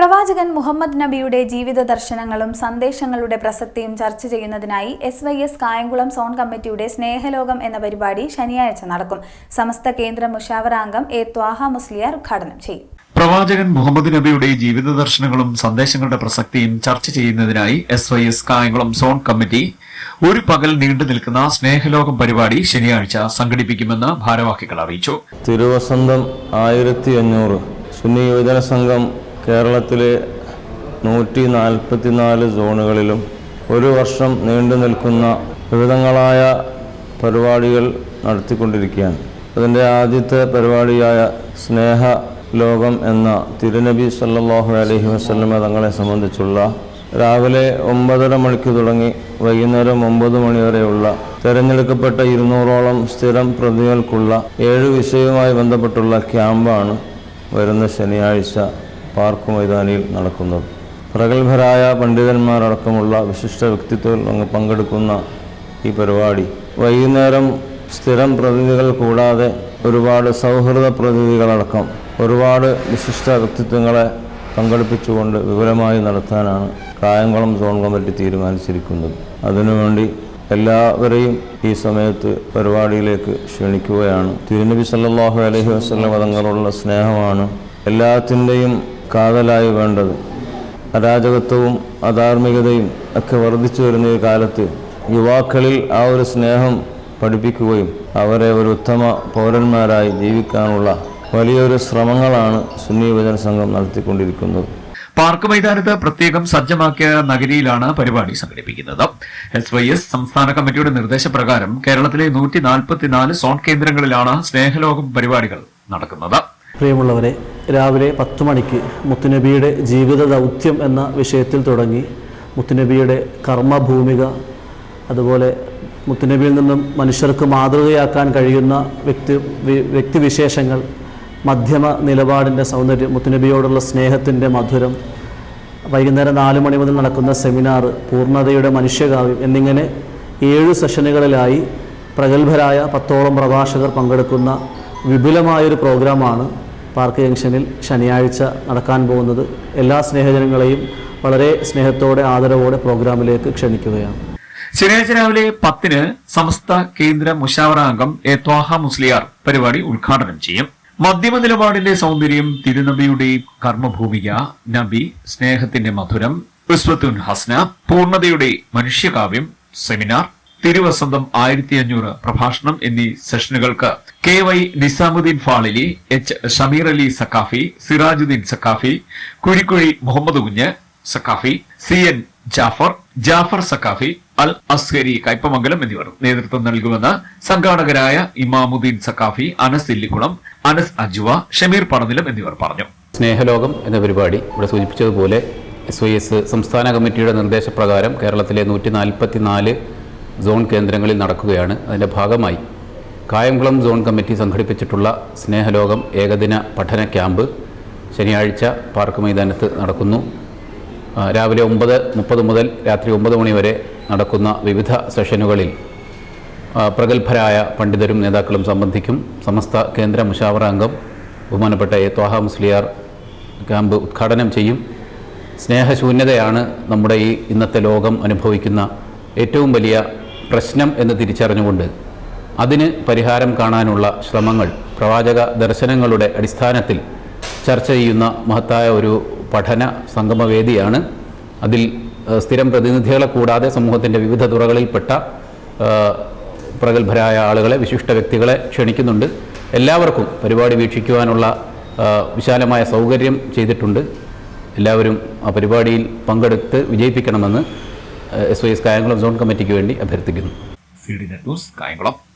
പ്രവാചകൻ മുഹമ്മദ് നബിയുടെ ജീവിത ദർശനങ്ങളും സന്ദേശങ്ങളുടെ പ്രസക്തിയും ചർച്ച ചെയ്യുന്നതിനായി S Y S Kayamkulam zone കമ്മിറ്റിയുടെ സ്നേഹലോകം എന്ന പരിപാടി ശനിയാഴ്ച നടക്കും. സമസ്ത കേന്ദ്ര മുഷാവറാംഗം എ ത്വാഹ മുസ്ലിയാർ ഉദ്ഘാടനം ചെയ്യും. പ്രവാചകൻ മുഹമ്മദ് നബിയുടെ ജീവിത ദർശനങ്ങളും സന്ദേശങ്ങളുടെ പ്രസക്തിയും ചർച്ച ചെയ്യുന്നതിനായി S Y S Kayamkulam zone committee ഒരു പകൽ നീണ്ടു നിൽക്കുന്ന സ്നേഹലോകം പരിപാടി ശനിയാഴ്ച സംഘടിപ്പിക്കുമെന്ന് ഭാരവാഹികൾ അറിയിച്ചു. തിരുവസന്തം ആയിരത്തി അഞ്ഞൂറ് സുന്നി യുവജന സംഘം കേരളത്തിലെ നൂറ്റി നാൽപ്പത്തിനാല് സോണുകളിലും ഒരു വർഷം നീണ്ടു നിൽക്കുന്ന വിവിധങ്ങളായ പരിപാടികൾ നടത്തിക്കൊണ്ടിരിക്കുകയാണ്. അതിന്റെ ആദ്യത്തെ പരിപാടിയായ സ്നേഹ ലോകം എന്ന തിരുനബി സല്ലാഹു അലഹി വസല്ലമ തങ്ങളെ സംബന്ധിച്ചുള്ള രാവിലെ ഒമ്പതര മണിക്ക് തുടങ്ങി വൈകുന്നേരം ഒമ്പത് മണി വരെയുള്ള തിരഞ്ഞെടുക്കപ്പെട്ട ഇരുന്നൂറോളം സ്ഥിരം പ്രതികൾക്കുള്ള ഏഴ് വിഷയവുമായി ബന്ധപ്പെട്ടുള്ള ക്യാമ്പാണ് വരുന്ന ശനിയാഴ്ച. പാർക്ക് മൈതാനിയിൽ നടക്കുന്നത്. പ്രഗത്ഭരായ പണ്ഡിതന്മാരടക്കമുള്ള വിശിഷ്ട വ്യക്തിത്വങ്ങൾ പങ്കെടുക്കുന്ന ഈ പരിപാടി. വൈകുന്നേരം സ്ഥിരം പ്രതിനിധികൾ കൂടാതെ ഒരുപാട് സൗഹൃദ പ്രതിനിധികളടക്കം ഒരുപാട് വിശിഷ്ട വ്യക്തിത്വങ്ങളെ പങ്കെടുപ്പിച്ചുകൊണ്ട് വിപുലമായി നടത്താനാണ് കായംകുളം സോൺ കമ്മിറ്റി തീരുമാനിച്ചിരിക്കുന്നത്. അതിനുവേണ്ടി എല്ലാവരെയും ഈ സമയത്ത് പരിപാടിയിലേക്ക് ക്ഷണിക്കുകയാണ്. തിരുനബി സല്ലാഹു അലഹി വസ്ലം തങ്ങളുള്ള സ്നേഹമാണ് എല്ലാത്തിന്റെയും കാതലായി വേണ്ടത്. അരാജകത്വവും അധാർമികതയും ഒക്കെ വർദ്ധിച്ചു വരുന്ന ഈ കാലത്ത് യുവാക്കളിൽ ആ ഒരു സ്നേഹം പഠിപ്പിക്കുകയും അവരെ ഒരു ഉത്തമ പൗരന്മാരായി ജീവിക്കാനുള്ള വലിയൊരു ശ്രമങ്ങളാണ് സുന്നി യുവജന സംഘം നടത്തിക്കൊണ്ടിരിക്കുന്നത്. പാർക്ക് മൈതാനത്ത് പ്രത്യേകം സജ്ജമാക്കിയ നഗരിയിലാണ് പരിപാടി സംഘടിപ്പിക്കുന്നത്. എസ് വൈ എസ് സംസ്ഥാന കമ്മിറ്റിയുടെ നിർദ്ദേശപ്രകാരം കേരളത്തിലെ നൂറ്റി നാൽപ്പത്തിനാല് സോൺ കേന്ദ്രങ്ങളിലാണ് സ്നേഹലോകം പരിപാടികൾ നടക്കുന്നത്. പ്രിയമുള്ളവരെ രാവിലെ പത്ത് മണിക്ക് മുത്തുനബിയുടെ ജീവിത ദൗത്യം എന്ന വിഷയത്തിൽ തുടങ്ങി മുത്തുനബിയുടെ കർമ്മഭൂമിക അതുപോലെ മുത്തുനബിയിൽ നിന്നും മനുഷ്യർക്ക് മാതൃകയാക്കാൻ കഴിയുന്ന വ്യക്തി വ്യക്തിവിശേഷങ്ങൾ മധ്യമ നിലപാടിന്റെ സൗന്ദര്യം മുത്തുനബിയോടുള്ള സ്നേഹത്തിന്റെ മധുരം വൈകുന്നേരം നാല് മണി മുതൽ നടക്കുന്ന സെമിനാർ പൂർണതയുടെ മനുഷ്യകാവ്യം എന്നിങ്ങനെ ഏഴ് സെഷനുകളിലായി പ്രഗത്ഭരായ പത്തോളം പ്രഭാഷകർ പങ്കെടുക്കുന്ന വിപുലമായൊരു പ്രോഗ്രാമാണ് പാർക്ക് ജംഗ്ഷനിൽ ശനിയാഴ്ച നടക്കാൻ പോകുന്നത് എല്ലാ സ്നേഹജനങ്ങളെയും വളരെ സ്നേഹത്തോടെ ആദരവോടെ പ്രോഗ്രാമിലേക്ക് ക്ഷണിക്കുകയാണ്. ശനിയാഴ്ച രാവിലെ പത്തിന് സമസ്ത കേന്ദ്ര മുഷാവറ അംഗം എ ത്വാഹ മുസ്ലിയാർ പരിപാടി ഉദ്ഘാടനം ചെയ്യും. മധ്യമ നിലപാടിന്റെ സൗന്ദര്യം തിരുനബിയുടെ കർമ്മഭൂമിക നബി സ്നേഹത്തിന്റെ മധുരം ഉസ്വത്തുൻ ഹസ്ന പൂർണതയുടെ മനുഷ്യകാവ്യം സെമിനാർ തിരുവസന്തം ആയിരത്തി അഞ്ഞൂറ് പ്രഭാഷണം എന്നീ സെഷനുകൾക്ക് K Y Nizamuddin Fazili H Shameer Ali Saqafi Sirajuddin Saqafi Kuzhikkuzhi Muhammad Kunju Saqafi C N Jafar Jafar Saqafi Al Azhari Kaipamangalam എന്നിവർ നേതൃത്വം നൽകുമെന്ന് സംഘാടകരായ ഇമാമുദ്ദീൻ സക്കാഫി അനസ് ഇല്ലിക്കുളം അനസ് അജുവ ഷമീർ പടനിലം എന്നിവർ പറഞ്ഞു. സ്നേഹലോകം എന്ന പരിപാടി ഇവിടെ സൂചിപ്പിച്ചതുപോലെ എസ് വൈ എസ് സംസ്ഥാന കമ്മിറ്റിയുടെ നിർദ്ദേശപ്രകാരം കേരളത്തിലെ നൂറ്റി നാൽപ്പത്തി നാല് സോൺ കേന്ദ്രങ്ങളിൽ നടക്കുകയാണ്. അതിന്റെ ഭാഗമായി കായംകുളം സോൺ കമ്മിറ്റി സംഘടിപ്പിച്ചിട്ടുള്ള സ്നേഹലോകം ഏകദിന പഠന ക്യാമ്പ് ശനിയാഴ്ച പാർക്ക് മൈതാനത്ത് നടക്കുന്നു. രാവിലെ ഒമ്പത് മുപ്പത് മുതൽ രാത്രി ഒമ്പത് മണി വരെ നടക്കുന്ന വിവിധ സെഷനുകളിൽ പ്രഗത്ഭരായ പണ്ഡിതരും നേതാക്കളും സംബന്ധിക്കും സമസ്ത കേന്ദ്ര മുഷാവറ അംഗം ബഹുമാനപ്പെട്ട എ ത്വാഹ മുസ്ലിയാർ ക്യാമ്പ് ഉദ്ഘാടനം ചെയ്യും. സ്നേഹശൂന്യതയാണ് നമ്മുടെ ഈ ഇന്നത്തെ ലോകം അനുഭവിക്കുന്ന ഏറ്റവും വലിയ പ്രശ്നം എന്ന് തിരിച്ചറിഞ്ഞുകൊണ്ട് അതിന് പരിഹാരം കാണാനുള്ള ശ്രമങ്ങൾ പ്രവാചക ദർശനങ്ങളുടെ അടിസ്ഥാനത്തിൽ ചർച്ച ചെയ്യുന്ന മഹത്തായ ഒരു പഠന സംഗമവേദിയാണ്. അതിൽ സ്ഥിരം പ്രതിനിധികളെ കൂടാതെ സമൂഹത്തിന്റെ വിവിധ തുറകളിൽപ്പെട്ട പ്രഗത്ഭരായ ആളുകളെ വിശിഷ്ട വ്യക്തികളെ ക്ഷണിക്കുന്നുണ്ട്. എല്ലാവർക്കും പരിപാടി വീക്ഷിക്കുവാനുള്ള വിശാലമായ സൗകര്യം ചെയ്തിട്ടുണ്ട്. എല്ലാവരും ആ പരിപാടിയിൽ പങ്കെടുത്ത് വിജയിപ്പിക്കണമെന്ന് S Y S Kayamkulam zone കമ്മിറ്റിക്ക് വേണ്ടി അഭ്യർത്ഥിക്കുന്നു. C D net news Kayamkulam.